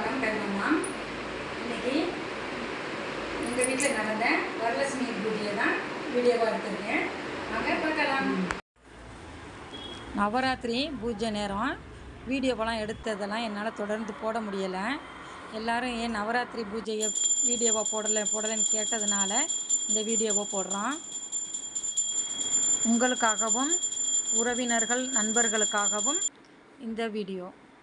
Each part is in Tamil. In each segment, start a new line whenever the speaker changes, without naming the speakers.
வணக்கம் கல்மம்மா இன்றைக்கி எங்கள் வீட்டில் நடந்த வரலட்சுமி பூஜையை தான் வீடியோவாக எடுத்துருக்கேன். வாங்க பார்க்கலாம். நவராத்திரி பூஜை நேரம். வீடியோவெல்லாம் எடுத்ததெல்லாம் என்னால் தொடர்ந்து போட முடியலை. எல்லோரும் ஏன் நவராத்திரி பூஜையை வீடியோவாக போடலை போடலைன்னு கேட்டதுனால இந்த வீடியோவை போடுறோம். உங்களுக்காகவும் உறவினர்கள் நண்பர்களுக்காகவும் இந்த வீடியோ.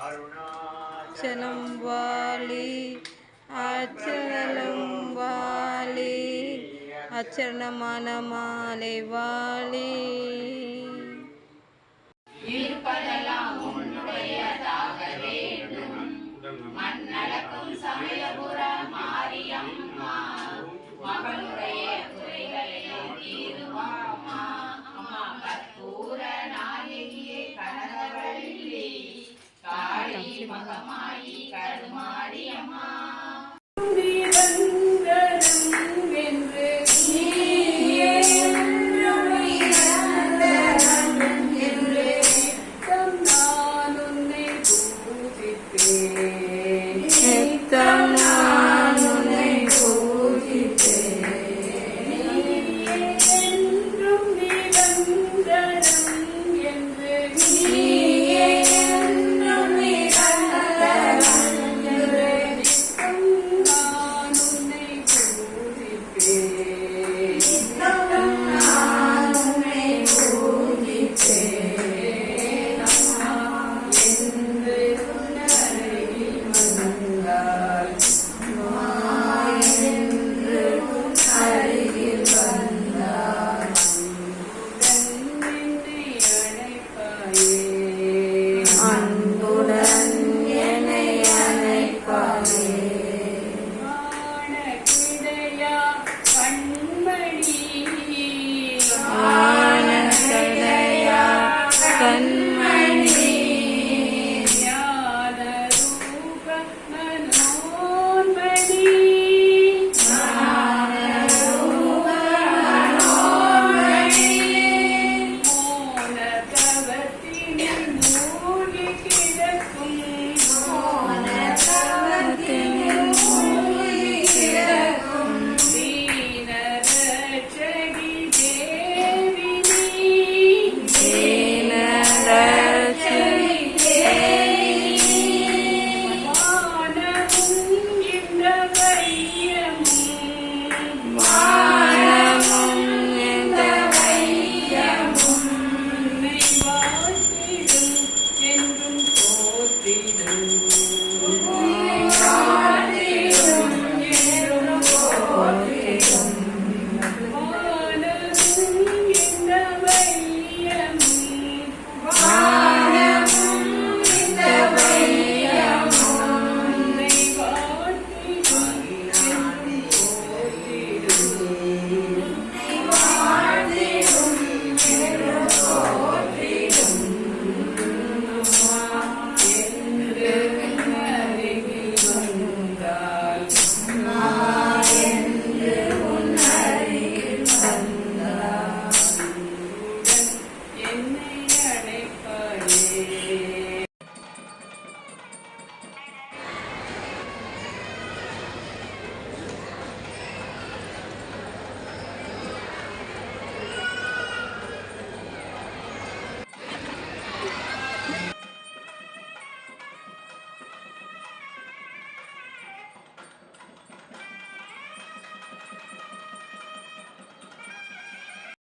அருணாசல
வாலி அச்சலம் வாலி அச்சரணமான மாலை வாலி
மண்ணளக்கும் சமயபுர மாரியம்மா மகளுடைய